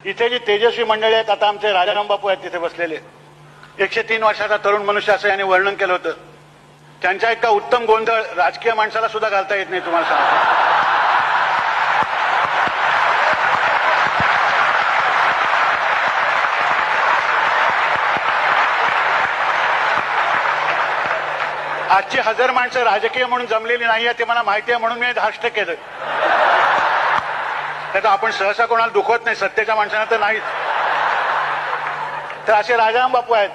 इथे जी तेजस्वी मंडळी आहेत आता आमचे राजाराम बापू आहेत तिथे बसलेले. एकशे तीन वर्षाचा तरुण मनुष्य असं यांनी वर्णन केलं होतं. त्यांच्या इतका उत्तम गोंधळ राजकीय माणसाला सुद्धा घालता येत नाही तुम्हाला सांगतो. आजची हजार माणसं राजकीय म्हणून जमलेली नाही आहे ते मला माहिती आहे म्हणून मी धाष्ट केलं. त्याचं आपण सहसा कोणाला दुखवत नाही सत्तेच्या माणसांना तर नाहीच. तर असे राजाराम बापू आहेत.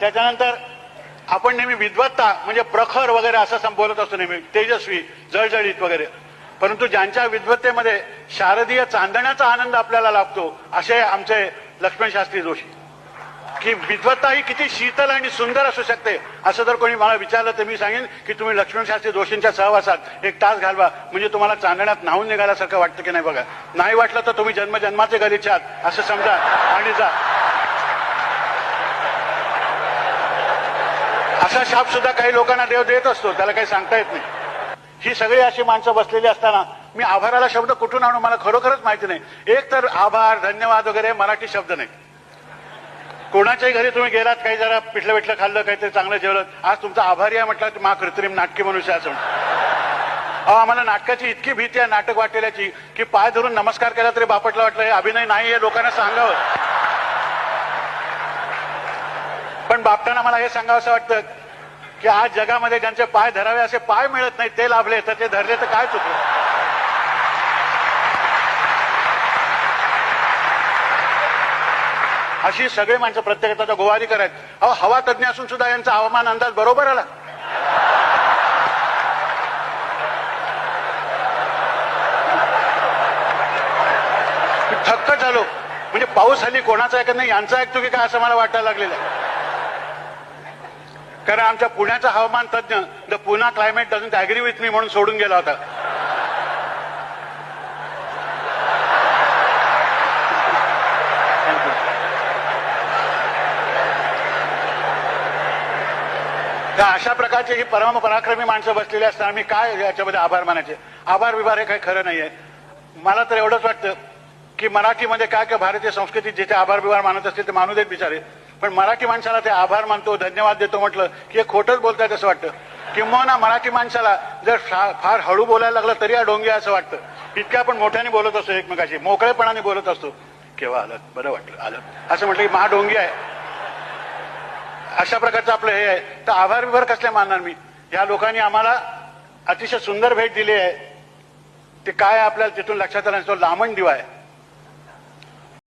त्याच्यानंतर आपण नेहमी विद्वत्ता म्हणजे प्रखर वगैरे असं संबोधत असतो नेहमी तेजस्वी जळजळीत वगैरे. परंतु ज्यांच्या विद्वत्तेमध्ये शारदीय चांदण्याचा आनंद आपल्याला लाभतो असे आमचे लक्ष्मण शास्त्री जोशी. की विद्वत्ता ही किती शीतल आणि सुंदर असू शकते? असं जर कोणी मला विचारलं तर मी सांगेन की तुम्ही लक्ष्मण शास्त्री जोशींच्या सहवासात एक तास घालवा. म्हणजे तुम्हाला चांदण्यात न्हावून निघाल्यासारखं वाटतं की नाही बघा. नाही वाटलं तर तुम्ही जन्मजन्माचे गरीचे आहात. असं समजा. आणि जा. असा शाप सुद्धा काही लोकांना देव देत असतो. त्याला काही सांगता येत नाही. ही सगळी अशी माणसं बसलेली असताना मी आभाराला शब्द कुठून आणू? मला खरोखरच माहिती नाही. एक तर आभार धन्यवाद वगैरे मराठी शब्द नाही. कोणाच्याही घरी तुम्ही गेलात काही जरा पिठलं पिठलं खाल्लं काहीतरी चांगलं जेवलं आज तुमचा आभारी आहे म्हटलं मा कृत्रिम नाटकी मनुष्य असं अहो आम्हाला नाटकाची इतकी भीती आहे नाटक वाटेल्याची की पाय धरून नमस्कार केला तरी बापटला वाटलं हे अभिनय नाही हे लोकांना सांगावं. पण बापटाना मला हे सांगावं असं वाटतं की आज जगामध्ये ज्यांचे पाय धरावे असे पाय मिळत नाही ते लाभले तर ते धरले तर काय चुकलं? अशी सगळी माणसं प्रत्येकाचा गोवारी करायत. अहो हवा तज्ञ असून सुद्धा यांचा हवामान अंदाज बरोबर आला. थक्क झालो. म्हणजे पाऊस हल्ली कोणाचा ऐकत नाही यांचा ऐकतो की काय असं मला वाटायला लागलेलं आहे. कारण आमच्या पुण्याचा हवामान तज्ञ the Poona climate doesn't agree with मी म्हणून सोडून गेला होता. तर अशा प्रकारची ही परम पराक्रमी माणसं बसलेली असताना मी काय याच्यामध्ये आभार मानायचे? आभार विभार हे काही खरं नाहीये. मला तर एवढंच वाटतं की मराठीमध्ये काय काय भारतीय संस्कृती जिथे आभार विभार मानत असतील ते मानू देत बिचारे. पण मराठी माणसाला ते आभार मानतो धन्यवाद देतो म्हटलं की हे खोटंच बोलतायत असं वाटतं. किंवा मराठी माणसाला जर फा- फार हळू बोलायला लागलं तरी हा डोंगी असं वाटतं. इतक्या आपण मोठ्याने बोलत असतो एकमेकाशी मोकळेपणाने बोलत असतो. केव्हा आलं? बरं वाटलं आलं. असं म्हटलं की महाडोंगी आहे. अशा प्रकारचं आपलं हे आहे. तर आभार विभार कसले मानणार मी? या लोकांनी आम्हाला अतिशय सुंदर भेट दिली आहे. ते काय आपल्याला तिथून लक्षात आलं तो लामण दिवा आहे.